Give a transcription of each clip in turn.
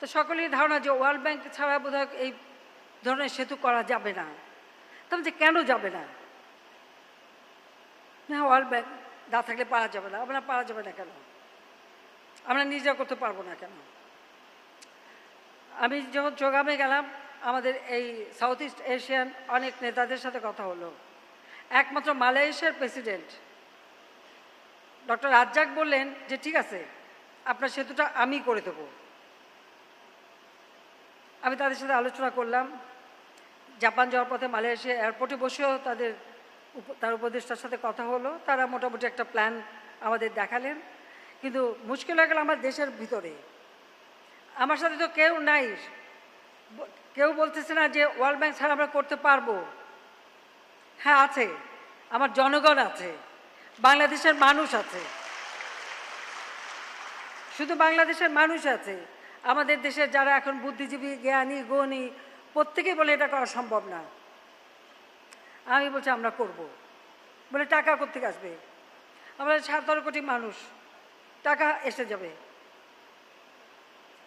তো সকলেই ধারণা যে ওয়ার্ল্ড ব্যাংক ছাড়া বোধহয় এই ধরনের সেতু করা যাবে না। তবে যে কেন যাবে না? না, ওয়ার্ল্ড ব্যাংক না থাকলে পারা যাবে না। আমরা পারা যাবে না কেন? আমরা নিজেরা করতে পারব না কেন? আমি যখন চোগামে গেলাম, আমাদের এই সাউথ ইস্ট এশিয়ান অনেক নেতাদের সাথে কথা হলো। একমাত্র মালয়েশিয়ার প্রেসিডেন্ট ডক্টর রাজ্জাক বললেন যে, ঠিক আছে, আপনার সেতুটা আমি করে দেবো। আমি তাদের সাথে আলোচনা করলাম। জাপান যাওয়ার পথে মালয়েশিয়া এয়ারপোর্টে বসেও তাদের তার উপদেষ্টার সাথে কথা হলো। তারা মোটামুটি একটা প্ল্যান আমাদের দেখালেন। কিন্তু মুশকিল হয়ে গেল আমার দেশের ভিতরে। আমার সাথে তো কেউ নাই। কেউ বলতেছে না যে ওয়ার্ল্ড ব্যাংক ছাড়া আমরা করতে পারব। হ্যাঁ আছে। আমার জনগণ আছে। বাংলাদেশের মানুষ আছে। শুধু বাংলাদেশের মানুষ আছে। আমাদের দেশের যারা এখন বুদ্ধিজীবী, জ্ঞানী, গণী, প্রত্যেকেই বলে এটা করা সম্ভব না। আমি বলছি, আমরা করব। বলে, টাকা কোথেকে আসবে? আমরা সতেরো কোটি মানুষ, টাকা এসে যাবে।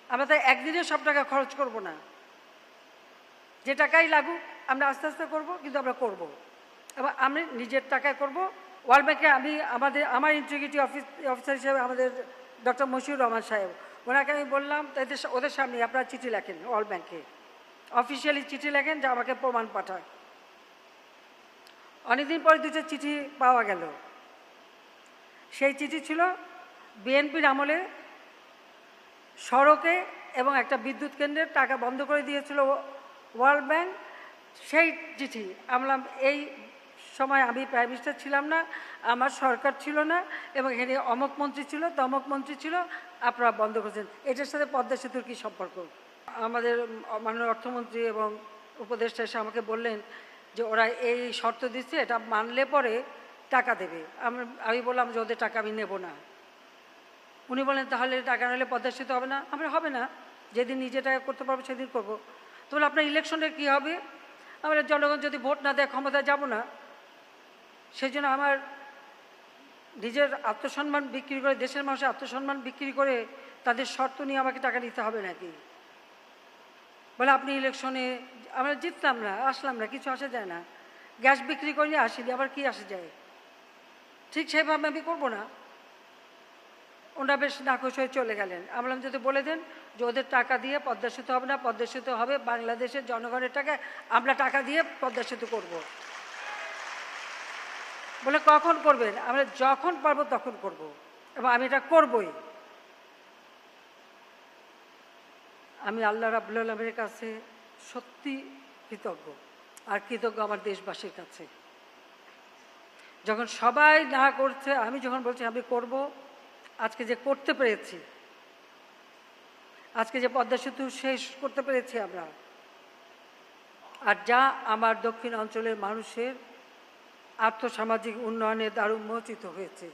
আমরা তো একদিনে সব টাকা খরচ করব না। যে টাকাই লাগুক, আমরা আস্তে আস্তে করব, কিন্তু আমরা করব। এবং আমি নিজের টাকায় করব। ওয়ার্ল্ড ব্যাংকে আমি আমাদের, আমার ইন্টিগ্রিটি অফিস অফিসার হিসেবে আমাদের ডক্টর মশিউর রহমান সাহেব ওনাকে আমি বললাম তাদের ওদের সামনে আপনারা চিঠি লেখেন ওয়ার্ল্ড ব্যাংকে অফিসিয়ালি চিঠি লেখেন যে আমাকে প্রমাণ পাঠায়। অনেকদিন পরে দুটো চিঠি পাওয়া গেল। সেই চিঠি ছিল বিএনপির আমলে সড়কে এবং একটা বিদ্যুৎ কেন্দ্রের টাকা বন্ধ করে দিয়েছিল ওয়ার্ল্ড ব্যাংক সেই চিঠি, আমরা এই সময় আমি প্রাইম মিনিস্টার ছিলাম না, আমার সরকার ছিল না এবং এখানে অমক মন্ত্রী ছিল, তমক মন্ত্রী ছিল, আপনারা বন্ধ করেছেন। এটার সাথে পদ্মা সেতুর কী সম্পর্ক? আমাদের মাননীয় অর্থমন্ত্রী এবং উপদেষ্টা এসে আমাকে বললেন যে ওরা এই শর্ত দিচ্ছে, এটা মানলে পরে টাকা দেবে। আমি বললাম যে ওদের টাকা আমি নেব না। উনি বলেন তাহলে টাকা নিলে পদ্মা সেতু হবে না? আমরা, হবে না। যেদিন নিজে টাকা করতে পারব, সেদিন করব। তো বলে, আপনার ইলেকশনের কী হবে? আমরা জনগণ যদি ভোট না দেয়, ক্ষমতায় যাব না। সেই জন্য আমার নিজের আত্মসম্মান বিক্রি করে, দেশের মানুষের আত্মসম্মান বিক্রি করে তাদের শর্ত নিয়ে আমাকে টাকা নিতে হবে নাকি? বলে, আপনি ইলেকশনে আমরা জিতলাম না, আসলাম না, কিছু আসা যায় না। গ্যাস বিক্রি করিনি আসিনি, আবার কি আসে যায়? ঠিক সেভাবে আমি করব না। ওনারা বেশ নাকশ হয়ে চলে গেলেন। আমলাম যদি বলে দেন যে ওদের টাকা দিয়ে পদ্মা সেতু হবে না পদ্মা সেতু হবে, বাংলাদেশের জনগণের টাকা, আমরা টাকা দিয়ে পদ্মা সেতু করব। বলে, কখন করবেন আমরা, যখন পারব, তখন করব। এবং আমি এটা করবই। আমি আল্লাহ রাবুল আলমের কাছে সত্যি কৃতজ্ঞ আর কৃতজ্ঞ আমার দেশবাসীর কাছে। যখন সবাই না করছে, আমি যখন বলছি, আমি করব, আজকে যে করতে পেরেছি, আজকে যে পদ্মা সেতু শেষ করতে পেরেছি আমরা, আর যা আমার দক্ষিণ অঞ্চলের মানুষের আর্থসামাজিক উন্নয়নে দারুণ মোচিত হয়েছে।